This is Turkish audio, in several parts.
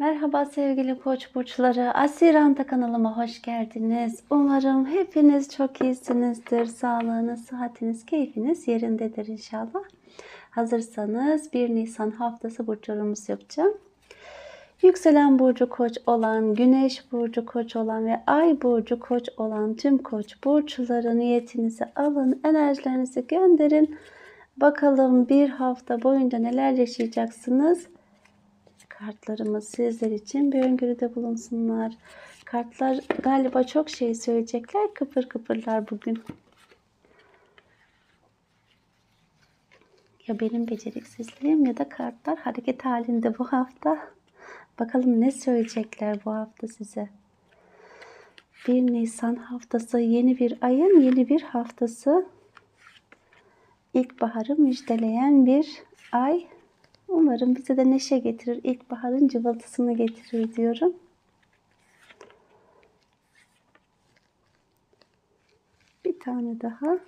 Merhaba sevgili koç burçları. Asiranta kanalıma hoş geldiniz. Umarım hepiniz çok iyisinizdir. Sağlığınız, sıhhatiniz, keyfiniz yerindedir inşallah. Hazırsanız 1 Nisan haftası burçlarımız yapacağım. Yükselen burcu koç olan, güneş burcu koç olan ve ay burcu koç olan tüm koç burçları niyetinizi alın, enerjilerinizi gönderin. Bakalım bir hafta boyunca neler yaşayacaksınız? Kartlarımız sizler için bir öngörüde bulunsunlar. Kartlar galiba çok şey söyleyecekler. Kıpır kıpırlar bugün. Ya benim beceriksizliğim ya da kartlar hareket halinde bu hafta. Bakalım ne söyleyecekler bu hafta size. 1 Nisan haftası yeni bir ayın yeni bir haftası. İlkbaharı müjdeleyen bir ay. Umarım bize de neşe getirir. İlkbaharın cıvıltısını getirir diyorum. Bir tane daha.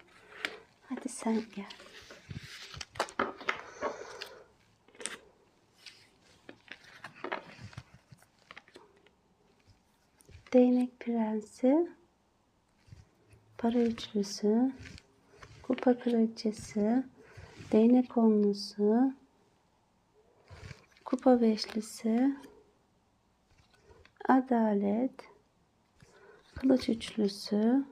Hadi sen gel. Değnek prensi, para üçlüsü, kupa kraliçesi, değnek onlusu, kupa beşlisi, adalet, kılıç üçlüsü,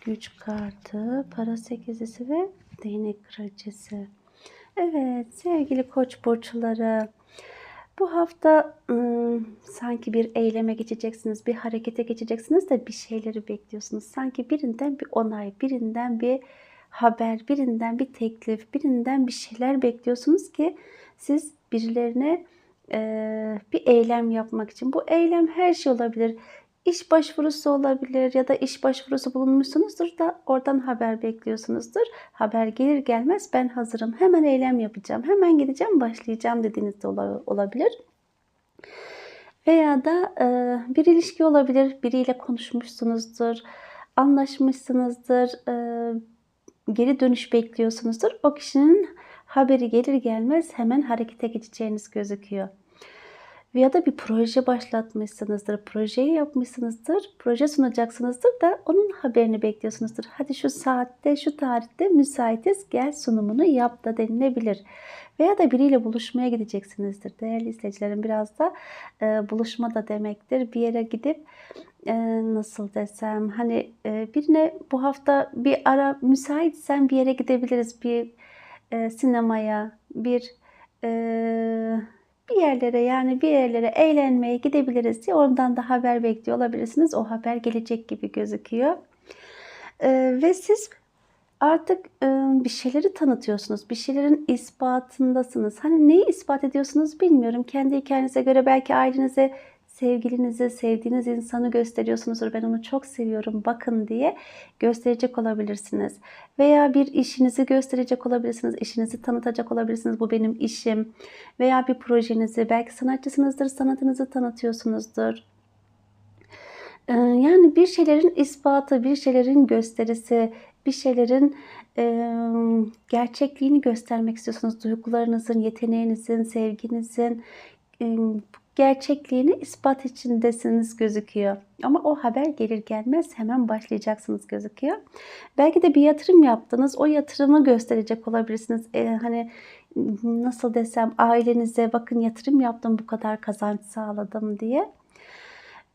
güç kartı, para sekizlisi ve değnek kraliçesi. Evet sevgili koç burçları. Bu hafta ım, sanki bir eyleme geçeceksiniz, bir harekete geçeceksiniz de bir şeyleri bekliyorsunuz. Sanki birinden bir onay, birinden bir haber, birinden bir teklif, birinden bir şeyler bekliyorsunuz ki siz birilerine e, bir eylem yapmak için. Bu eylem her şey olabilir. İş başvurusu olabilir ya da iş başvurusu bulunmuşsunuzdur da oradan haber bekliyorsunuzdur. Haber gelir gelmez ben hazırım. Hemen eylem yapacağım. Hemen gideceğim başlayacağım dediğiniz de olabilir. Veya da e, bir ilişki olabilir. Biriyle konuşmuşsunuzdur. Anlaşmışsınızdır. E, geri dönüş bekliyorsunuzdur. O kişinin haberi gelir gelmez hemen harekete geçeceğiniz gözüküyor ya da bir proje başlatmışsınızdır, projeyi yapmışsınızdır, proje sunacaksınızdır da onun haberini bekliyorsunuzdur. Hadi şu saatte, şu tarihte müsaitiz, gel sunumunu yap da denilebilir. Veya da biriyle buluşmaya gideceksinizdir. Değerli izleyicilerim biraz da e, buluşma da demektir. Bir yere gidip e, nasıl desem hani e, birine bu hafta bir ara müsaitsen bir yere gidebiliriz. Bir e, sinemaya, bir e, bir yerlere yani bir yerlere eğlenmeye gidebiliriz diye ondan da haber bekliyor olabilirsiniz. O haber gelecek gibi gözüküyor. Ee, ve siz artık e, bir şeyleri tanıtıyorsunuz. Bir şeylerin ispatındasınız. Hani neyi ispat ediyorsunuz bilmiyorum. Kendi hikayenize göre belki ailenize sevgilinizi, sevdiğiniz insanı gösteriyorsunuzdur. Ben onu çok seviyorum bakın diye gösterecek olabilirsiniz. Veya bir işinizi gösterecek olabilirsiniz. İşinizi tanıtacak olabilirsiniz. Bu benim işim. Veya bir projenizi, belki sanatçısınızdır, sanatınızı tanıtıyorsunuzdur. Ee, yani bir şeylerin ispatı, bir şeylerin gösterisi, bir şeylerin e, gerçekliğini göstermek istiyorsunuz. Duygularınızın, yeteneğinizin, sevginizin, e, gerçekliğini ispat içindesiniz gözüküyor. Ama o haber gelir gelmez hemen başlayacaksınız gözüküyor. Belki de bir yatırım yaptınız. O yatırımı gösterecek olabilirsiniz. Ee, hani nasıl desem ailenize bakın yatırım yaptım bu kadar kazanç sağladım diye.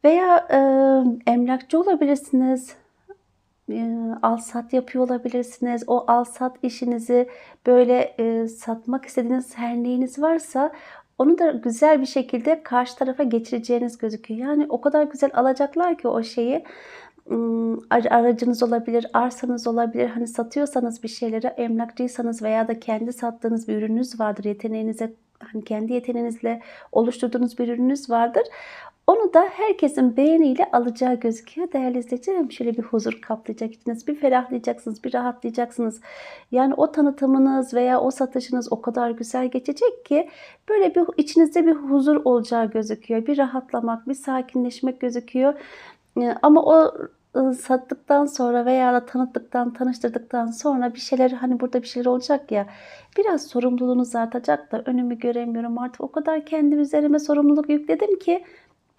Veya e, emlakçı olabilirsiniz. E, al sat yapıyor olabilirsiniz. O al sat işinizi böyle e, satmak istediğiniz her neyiniz varsa onu da güzel bir şekilde karşı tarafa geçireceğiniz gözüküyor. Yani o kadar güzel alacaklar ki o şeyi aracınız olabilir, arsanız olabilir. Hani satıyorsanız bir şeyleri, emlakçıysanız veya da kendi sattığınız bir ürününüz vardır. Yeteneğinize, hani kendi yeteneğinizle oluşturduğunuz bir ürününüz vardır. Onu da herkesin beğeniyle alacağı gözüküyor. Değerli izleyicilerim şöyle bir huzur kaplayacaksınız, bir ferahlayacaksınız, bir rahatlayacaksınız. Yani o tanıtımınız veya o satışınız o kadar güzel geçecek ki böyle bir içinizde bir huzur olacağı gözüküyor. Bir rahatlamak, bir sakinleşmek gözüküyor. Ee, ama o ııı, sattıktan sonra veya da tanıttıktan, tanıştırdıktan sonra bir şeyler, hani, burada bir şeyler olacak ya, biraz sorumluluğunuz artacak da önümü göremiyorum artık o kadar kendi üzerime sorumluluk yükledim ki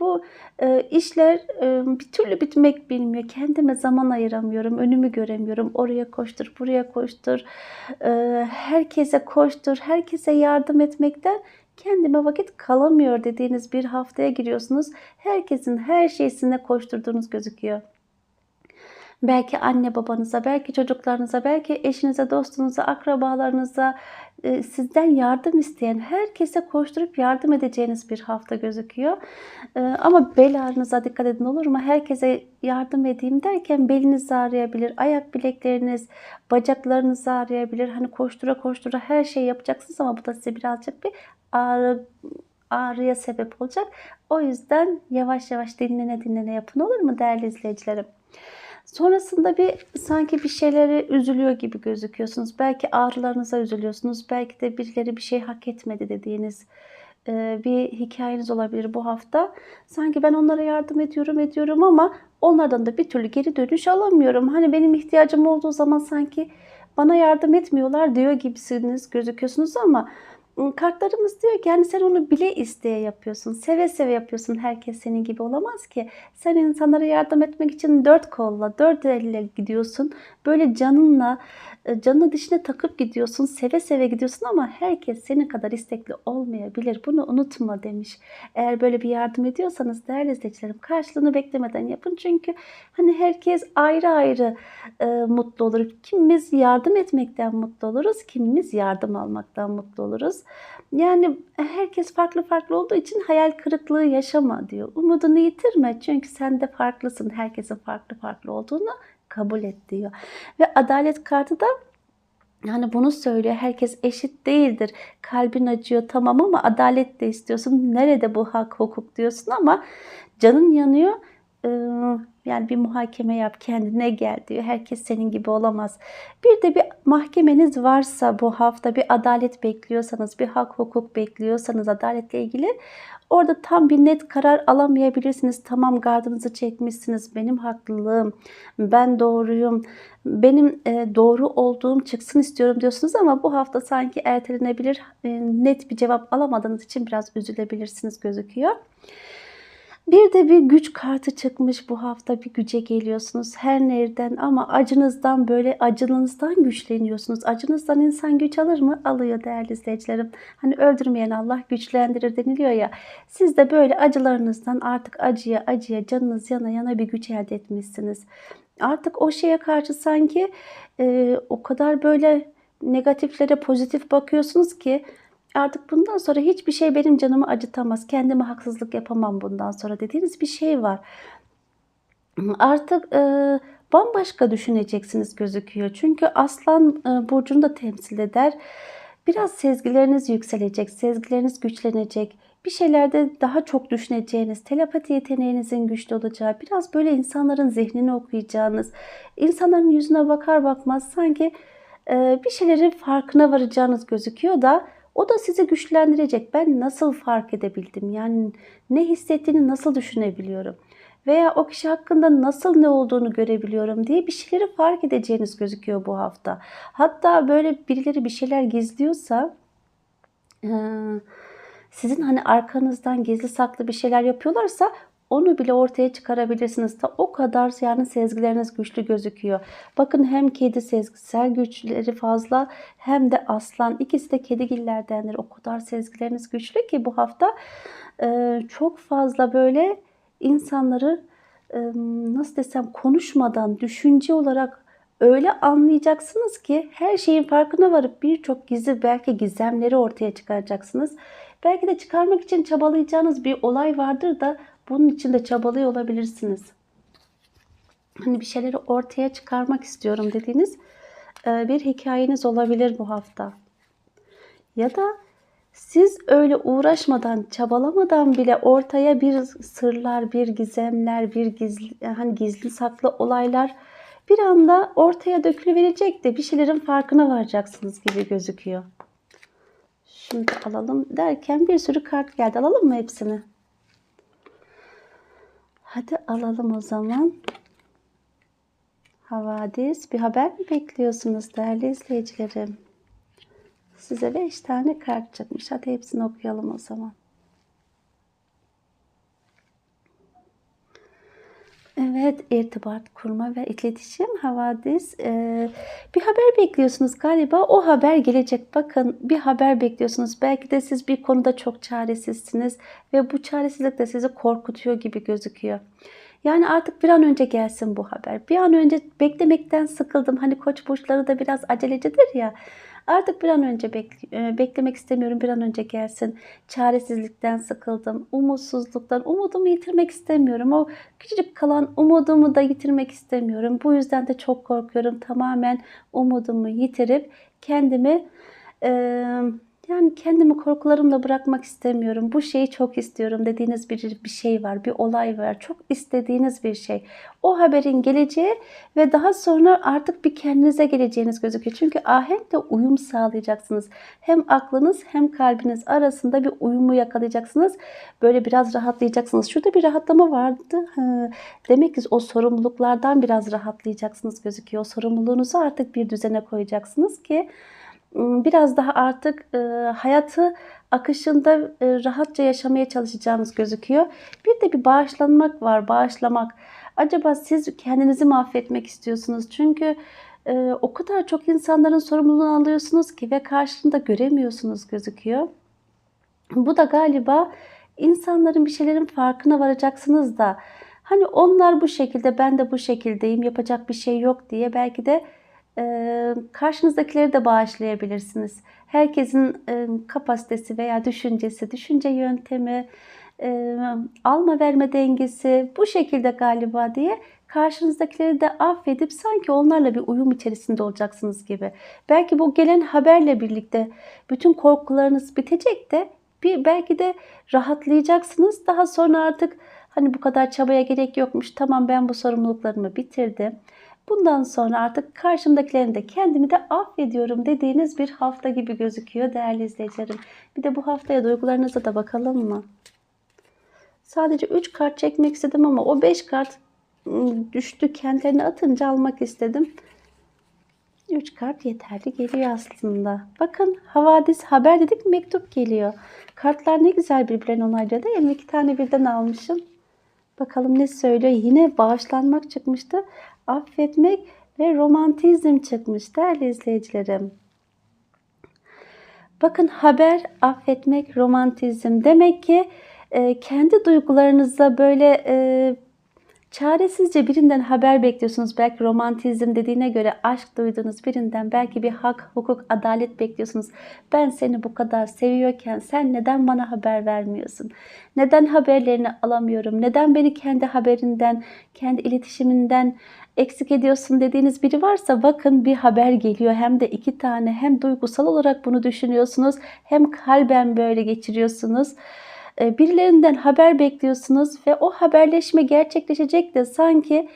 bu, eee, işler, emm, bir türlü bitmek bilmiyor. Kendime zaman ayıramıyorum, önümü göremiyorum. Oraya koştur, buraya koştur, eee, herkese koştur, herkese yardım etmekten kendime vakit kalamıyor dediğiniz bir haftaya giriyorsunuz. Herkesin her şeysine koşturduğunuz gözüküyor. Belki anne babanıza, belki çocuklarınıza, belki eşinize, dostunuza, akrabalarınıza, eee, sizden yardım isteyen herkese koşturup yardım edeceğiniz bir hafta gözüküyor. Eee, ama bel ağrınıza dikkat edin olur mu? Herkese yardım edeyim derken beliniz ağrıyabilir, ayak bilekleriniz, bacaklarınız ağrıyabilir. Hani, koştura koştura her şeyi yapacaksınız ama bu da size birazcık bir ağrı ağrıya sebep olacak. O yüzden yavaş yavaş dinlene dinlene yapın olur mu değerli izleyicilerim? Sonrasında bir sanki bir şeylere üzülüyor gibi gözüküyorsunuz. Belki ağrılarınıza üzülüyorsunuz. Belki de birileri bir şey hak etmedi dediğiniz, eee, bir hikâyeniz olabilir bu hafta. Sanki ben onlara yardım ediyorum, ediyorum ama onlardan da bir türlü geri dönüş alamıyorum. Hani, benim ihtiyacım olduğu zaman sanki bana yardım etmiyorlar diyor gibisiniz, gözüküyorsunuz ama, kartlarımız diyor ki, hani, sen onu bile isteye yapıyorsun, seve seve yapıyorsun. Herkes senin gibi olamaz ki. Sen insanlara yardım etmek için dört kolla, dört elle gidiyorsun. Böyle canınla, eee, canını dişine takıp gidiyorsun, seve seve gidiyorsun ama herkes senin kadar istekli olmayabilir. Bunu unutma demiş. Eğer böyle bir yardım ediyorsanız değerli izleyicilerim karşılığını beklemeden yapın. Çünkü, hani, herkes ayrı ayrı, eee, mutlu olur. Kimimiz yardım etmekten mutlu oluruz, kimimiz yardım almaktan mutlu oluruz. Yani, herkes farklı farklı olduğu için hayal kırıklığı yaşama diyor. Umudunu yitirme çünkü sen de farklısın. Herkesin farklı farklı olduğunu kabul et diyor. Ve adalet kartı da, yani, bunu söylüyor. Herkes eşit değildir. Kalbin acıyor tamam ama adalet de istiyorsun. Nerede bu hak, hukuk diyorsun ama canın yanıyor. Iıı, yani, bir muhakeme yap, kendine gel diyor. Herkes senin gibi olamaz. Bir de bir mahkemeniz varsa bu hafta bir adalet bekliyorsanız, bir hak, hukuk bekliyorsanız adaletle ilgili orada tam bir net karar alamayabilirsiniz. Tamam gardınızı çekmişsiniz. Benim haklılığım, ben doğruyum, benim, eee, doğru olduğum çıksın istiyorum diyorsunuz ama bu hafta sanki ertelenebilir. Eee, net bir cevap alamadığınız için biraz üzülebilirsiniz gözüküyor. Bir de bir güç kartı çıkmış bu hafta. Bir güce geliyorsunuz her nereden ama acınızdan, böyle, acınızdan güçleniyorsunuz. Acınızdan insan güç alır mı? Alıyor değerli izleyicilerim. Hani, öldürmeyen Allah güçlendirir deniliyor ya. Siz de böyle acılarınızdan artık acıya acıya, canınız yana yana bir güç elde etmişsiniz. Artık o şeye karşı sanki, eee, o kadar böyle negatiflere pozitif bakıyorsunuz ki artık bundan sonra hiçbir şey benim canımı acıtamaz. Kendime haksızlık yapamam bundan sonra dediğiniz bir şey var. Artık, eee, bambaşka düşüneceksiniz gözüküyor. Çünkü Aslan, eee, burcunu da temsil eder. Biraz sezgileriniz yükselecek, sezgileriniz güçlenecek. Bir şeylerde daha çok düşüneceğiniz, telepati yeteneğinizin güçlü olacağı, biraz böyle insanların zihnini okuyacağınız, insanların yüzüne bakar bakmaz sanki, eee, bir şeylerin farkına varacağınız gözüküyor da o da sizi güçlendirecek. Ben nasıl fark edebildim? Yani, ne hissettiğini nasıl düşünebiliyorum veya o kişi hakkında nasıl ne olduğunu görebiliyorum diye bir şeyleri fark edeceğiniz gözüküyor bu hafta. Hatta böyle birileri bir şeyler gizliyorsa, sizin, hani, arkanızdan gizli saklı bir şeyler yapıyorlarsa onu bile ortaya çıkarabilirsiniz. Ta o kadar yani sezgileriniz güçlü gözüküyor. Bakın hem kedi sezgisel güçleri fazla hem de aslan. İkisi de kedigillerdendir. O kadar sezgileriniz güçlü ki bu hafta, eee, çok fazla böyle insanları, emm, nasıl desem konuşmadan düşünce olarak öyle anlayacaksınız ki her şeyin farkına varıp birçok gizli belki gizemleri ortaya çıkaracaksınız. Belki de çıkarmak için çabalayacağınız bir olay vardır da bunun için de çabalıyor olabilirsiniz. Hani, bir şeyleri ortaya çıkarmak istiyorum dediğiniz, eee, bir hikâyeniz olabilir bu hafta. Ya da siz öyle uğraşmadan, çabalamadan bile ortaya bir sırlar, bir gizemler, bir gizli hani, gizli saklı olaylar bir anda ortaya dökülüverecek de bir şeylerin farkına varacaksınız gibi gözüküyor. Da alalım derken bir sürü kart geldi. Alalım mı hepsini? Hadi alalım o zaman. Havadis bir haber mi bekliyorsunuz değerli izleyicilerim? Size 5 tane kart çıkmış. Hadi hepsini okuyalım o zaman. Evet, irtibat kurma ve iletişim havadis. Ee, bir haber bekliyorsunuz galiba. O haber gelecek. Bakın bir haber bekliyorsunuz. Belki de siz bir konuda çok çaresizsiniz ve bu çaresizlik de sizi korkutuyor gibi gözüküyor. Yani artık bir an önce gelsin bu haber. Bir an önce beklemekten sıkıldım. Hani koç burçları da biraz acelecidir ya. Artık bir an önce bekle, beklemek istemiyorum. Bir an önce gelsin. Çaresizlikten sıkıldım. Umutsuzluktan. Umudumu yitirmek istemiyorum. O küçücük kalan umudumu da yitirmek istemiyorum. Bu yüzden de çok korkuyorum. Tamamen umudumu yitirip kendimi... E, yani kendimi korkularımla bırakmak istemiyorum. Bu şeyi çok istiyorum dediğiniz bir, bir şey var, bir olay var. Çok istediğiniz bir şey. O haberin geleceği ve daha sonra artık bir kendinize geleceğiniz gözüküyor. Çünkü ahenkle uyum sağlayacaksınız. Hem aklınız hem kalbiniz arasında bir uyumu yakalayacaksınız. Böyle biraz rahatlayacaksınız. Şurada bir rahatlama vardı. Demek ki o sorumluluklardan biraz rahatlayacaksınız gözüküyor. O sorumluluğunuzu artık bir düzene koyacaksınız ki biraz daha artık hayatı akışında e, rahatça yaşamaya çalışacağınız gözüküyor. Bir de bir bağışlanmak var, bağışlamak. Acaba siz kendinizi mi affetmek istiyorsunuz? Çünkü e, o kadar çok insanların sorumluluğunu alıyorsunuz ki ve karşılığında göremiyorsunuz gözüküyor. Bu da galiba insanların bir şeylerin farkına varacaksınız da hani onlar bu şekilde ben de bu şekildeyim yapacak bir şey yok diye belki de karşınızdakileri de bağışlayabilirsiniz. Herkesin kapasitesi veya düşüncesi, düşünce yöntemi, alma verme dengesi bu şekilde galiba diye karşınızdakileri de affedip sanki onlarla bir uyum içerisinde olacaksınız gibi. Belki bu gelen haberle birlikte bütün korkularınız bitecek de bir belki de rahatlayacaksınız. Daha sonra artık hani bu kadar çabaya gerek yokmuş. Tamam ben bu sorumluluklarımı bitirdim. Bundan sonra artık karşımdakilerin de kendimi de affediyorum dediğiniz bir hafta gibi gözüküyor değerli izleyicilerim. Bir de bu haftaya duygularınıza da bakalım mı? Sadece 3 kart çekmek istedim ama o 5 kart ıı, düştü kendilerini atınca almak istedim. 3 kart yeterli geliyor aslında. Bakın havadis haber dedik mektup geliyor. Kartlar ne güzel birbirlerini onayladı. 22 tane birden almışım. Bakalım ne söylüyor. Yine bağışlanmak çıkmıştı affetmek ve romantizm çıkmış değerli izleyicilerim. Bakın haber, affetmek, romantizm. Demek ki e, kendi duygularınızda böyle e, Çaresizce birinden haber bekliyorsunuz. Belki romantizm dediğine göre aşk duyduğunuz birinden belki bir hak, hukuk, adalet bekliyorsunuz. Ben seni bu kadar seviyorken sen neden bana haber vermiyorsun? Neden haberlerini alamıyorum? Neden beni kendi haberinden, kendi iletişiminden eksik ediyorsun dediğiniz biri varsa bakın bir haber geliyor. Hem de iki tane hem duygusal olarak bunu düşünüyorsunuz hem kalben böyle geçiriyorsunuz. E, birilerinden haber bekliyorsunuz ve o haberleşme gerçekleşecek de sanki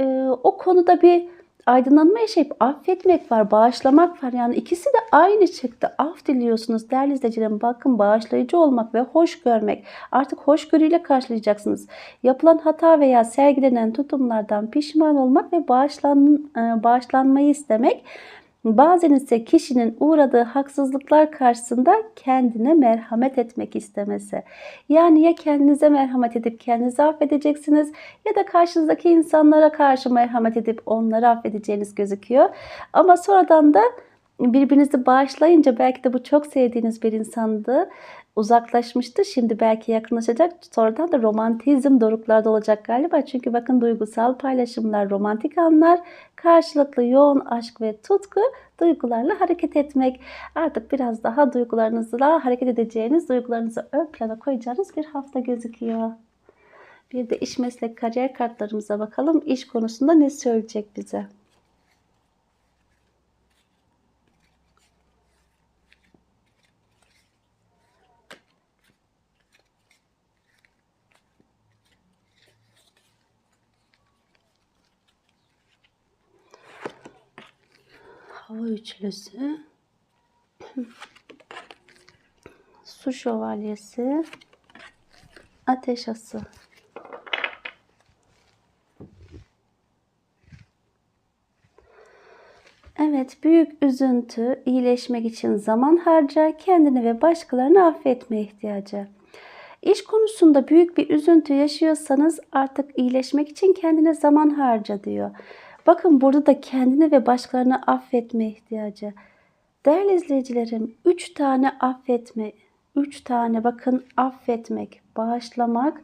e, o konuda bir aydınlanma yaşayıp affetmek var, bağışlamak var. Yani ikisi de aynı çıktı. Af diliyorsunuz değerli izleyicilerim. Bakın bağışlayıcı olmak ve hoş görmek. Artık hoşgörüyle karşılayacaksınız. Yapılan hata veya sergilenen tutumlardan pişman olmak ve bağışlan, e, bağışlanmayı istemek Bazen ise kişinin uğradığı haksızlıklar karşısında kendine merhamet etmek istemesi. Yani ya kendinize merhamet edip kendinizi affedeceksiniz ya da karşınızdaki insanlara karşı merhamet edip onları affedeceğiniz gözüküyor. Ama sonradan da birbirinizi bağışlayınca belki de bu çok sevdiğiniz bir insandı uzaklaşmıştı. Şimdi belki yakınlaşacak. Sonradan da romantizm doruklarda olacak galiba. Çünkü bakın duygusal paylaşımlar, romantik anlar, karşılıklı yoğun aşk ve tutku duygularla hareket etmek. Artık biraz daha duygularınızla hareket edeceğiniz, duygularınızı ön plana koyacağınız bir hafta gözüküyor. Bir de iş meslek kariyer kartlarımıza bakalım. İş konusunda ne söyleyecek bize? Hava üçlüsü, su şövalyesi, ateş ası. Evet, büyük üzüntü, iyileşmek için zaman harca, kendini ve başkalarını affetme ihtiyacı. İş konusunda büyük bir üzüntü yaşıyorsanız artık iyileşmek için kendine zaman harca diyor. Bakın burada da kendini ve başkalarını affetme ihtiyacı. Değerli izleyicilerim, üç tane affetme, üç tane bakın affetmek, bağışlamak,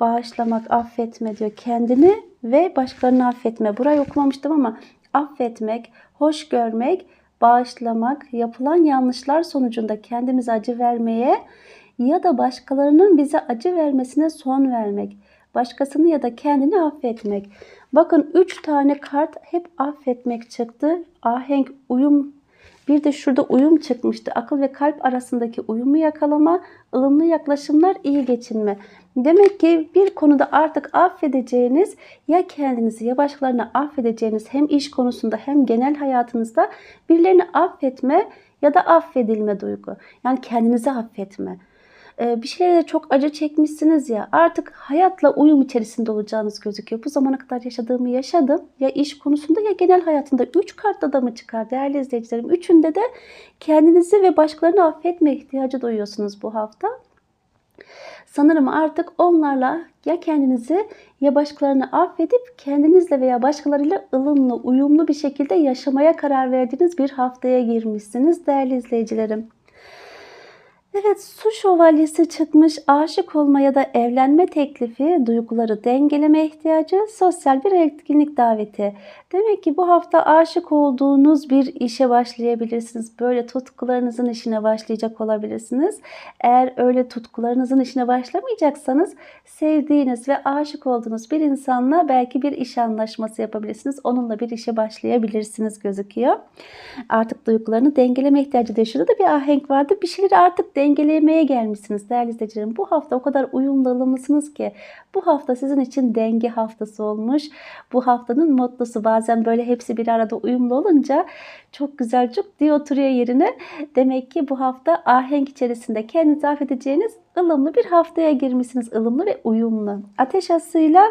bağışlamak, affetme diyor. Kendini ve başkalarını affetme. Burayı okumamıştım ama affetmek, hoş görmek, bağışlamak, yapılan yanlışlar sonucunda kendimize acı vermeye ya da başkalarının bize acı vermesine son vermek. Başkasını ya da kendini affetmek. Bakın 3 tane kart hep affetmek çıktı. Ahenk, uyum bir de şurada uyum çıkmıştı. Akıl ve kalp arasındaki uyumu yakalama, ılımlı yaklaşımlar, iyi geçinme. Demek ki bir konuda artık affedeceğiniz ya kendinizi ya başkalarını affedeceğiniz hem iş konusunda hem genel hayatınızda birilerini affetme ya da affedilme duygu. Yani kendinizi affetme. Ee, bir şeylere çok acı çekmişsiniz ya artık hayatla uyum içerisinde olacağınız gözüküyor. Bu zamana kadar yaşadığımı yaşadım. Ya iş konusunda ya genel hayatında 3 kartta da mı çıkar değerli izleyicilerim? Üçünde de kendinizi ve başkalarını affetme ihtiyacı duyuyorsunuz bu hafta. Sanırım artık onlarla ya kendinizi ya başkalarını affedip kendinizle veya başkalarıyla ılımlı, uyumlu bir şekilde yaşamaya karar verdiğiniz bir haftaya girmişsiniz değerli izleyicilerim. Evet, su şövalyesi çıkmış. Aşık olma ya da evlenme teklifi, duyguları dengeleme ihtiyacı, sosyal bir etkinlik daveti. Demek ki bu hafta aşık olduğunuz bir işe başlayabilirsiniz. Böyle tutkularınızın işine başlayacak olabilirsiniz. Eğer öyle tutkularınızın işine başlamayacaksanız sevdiğiniz ve aşık olduğunuz bir insanla belki bir iş anlaşması yapabilirsiniz. Onunla bir işe başlayabilirsiniz gözüküyor. Artık duygularını dengeleme ihtiyacı diye. Şurada da bir ahenk vardı. Bir şeyleri artık dengelemeye gelmişsiniz değerli izleyicilerim. Bu hafta o kadar uyumlu alımlısınız ki bu hafta sizin için denge haftası olmuş. Bu haftanın mottosu bazen böyle hepsi bir arada uyumlu olunca çok güzel çok diye oturuyor yerine. Demek ki bu hafta ahenk içerisinde kendinizi affedeceğiniz ılımlı bir haftaya girmişsiniz. ılımlı ve uyumlu. Ateş asıyla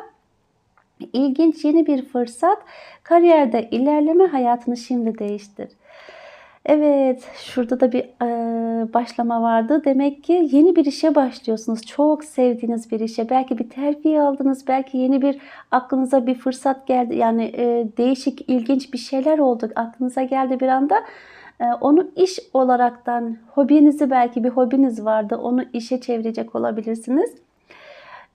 ilginç yeni bir fırsat. Kariyerde ilerleme hayatını şimdi değiştir. Evet, şurada da bir e, başlama vardı. Demek ki yeni bir işe başlıyorsunuz. Çok sevdiğiniz bir işe. Belki bir terfi aldınız. Belki yeni bir aklınıza bir fırsat geldi. Yani e, değişik, ilginç bir şeyler oldu. Aklınıza geldi bir anda. E, onu iş olaraktan, hobinizi belki bir hobiniz vardı. Onu işe çevirecek olabilirsiniz.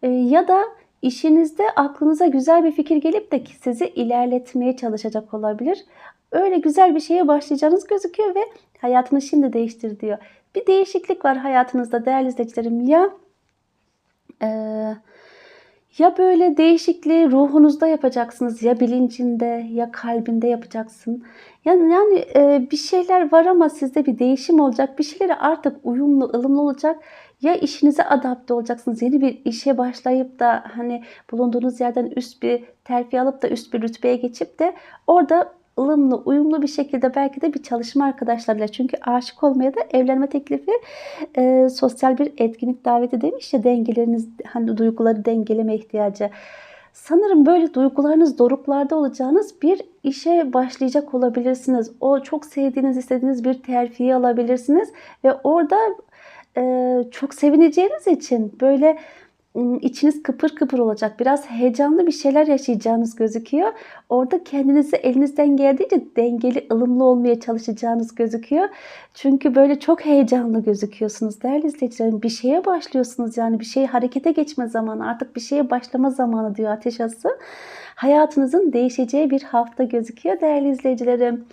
E, ya da işinizde aklınıza güzel bir fikir gelip de sizi ilerletmeye çalışacak olabilir öyle güzel bir şeye başlayacağınız gözüküyor ve hayatını şimdi değiştir diyor. Bir değişiklik var hayatınızda değerli izleyicilerim. Ya e, ya böyle değişikliği ruhunuzda yapacaksınız ya bilincinde ya kalbinde yapacaksın. Yani, yani e, bir şeyler var ama sizde bir değişim olacak. Bir şeyleri artık uyumlu, ılımlı olacak. Ya işinize adapte olacaksınız. Yeni bir işe başlayıp da hani bulunduğunuz yerden üst bir terfi alıp da üst bir rütbeye geçip de orada ılımlı, uyumlu bir şekilde belki de bir çalışma arkadaşlarıyla. Çünkü aşık olmaya da evlenme teklifi e, sosyal bir etkinlik daveti demiş ya dengeleriniz, hani duyguları dengeleme ihtiyacı. Sanırım böyle duygularınız doruklarda olacağınız bir işe başlayacak olabilirsiniz. O çok sevdiğiniz, istediğiniz bir terfiyi alabilirsiniz ve orada e, çok sevineceğiniz için böyle içiniz kıpır kıpır olacak. Biraz heyecanlı bir şeyler yaşayacağınız gözüküyor. Orada kendinizi elinizden geldiğince dengeli, ılımlı olmaya çalışacağınız gözüküyor. Çünkü böyle çok heyecanlı gözüküyorsunuz değerli izleyicilerim. Bir şeye başlıyorsunuz yani bir şeye harekete geçme zamanı, artık bir şeye başlama zamanı diyor Ateş Ası. Hayatınızın değişeceği bir hafta gözüküyor değerli izleyicilerim.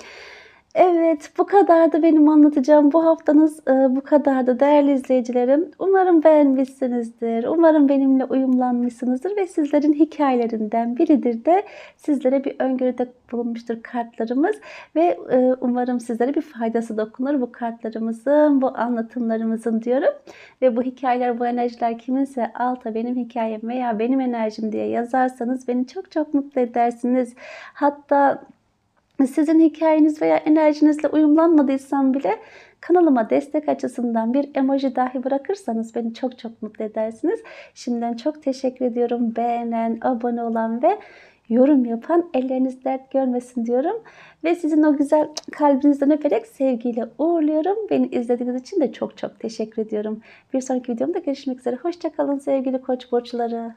Evet, bu kadardı benim anlatacağım. Bu haftanız e, bu kadardı değerli izleyicilerim. Umarım beğenmişsinizdir. Umarım benimle uyumlanmışsınızdır ve sizlerin hikayelerinden biridir de sizlere bir öngörüde bulunmuştur kartlarımız ve e, umarım sizlere bir faydası dokunur bu kartlarımızın, bu anlatımlarımızın diyorum. Ve bu hikayeler, bu enerjiler kiminse alta benim hikayem veya benim enerjim diye yazarsanız beni çok çok mutlu edersiniz. Hatta sizin hikayeniz veya enerjinizle uyumlanmadıysam bile kanalıma destek açısından bir emoji dahi bırakırsanız beni çok çok mutlu edersiniz. Şimdiden çok teşekkür ediyorum beğenen, abone olan ve yorum yapan elleriniz dert görmesin diyorum. Ve sizin o güzel kalbinizden öperek sevgiyle uğurluyorum. Beni izlediğiniz için de çok çok teşekkür ediyorum. Bir sonraki videomda görüşmek üzere. Hoşçakalın sevgili koç burçları.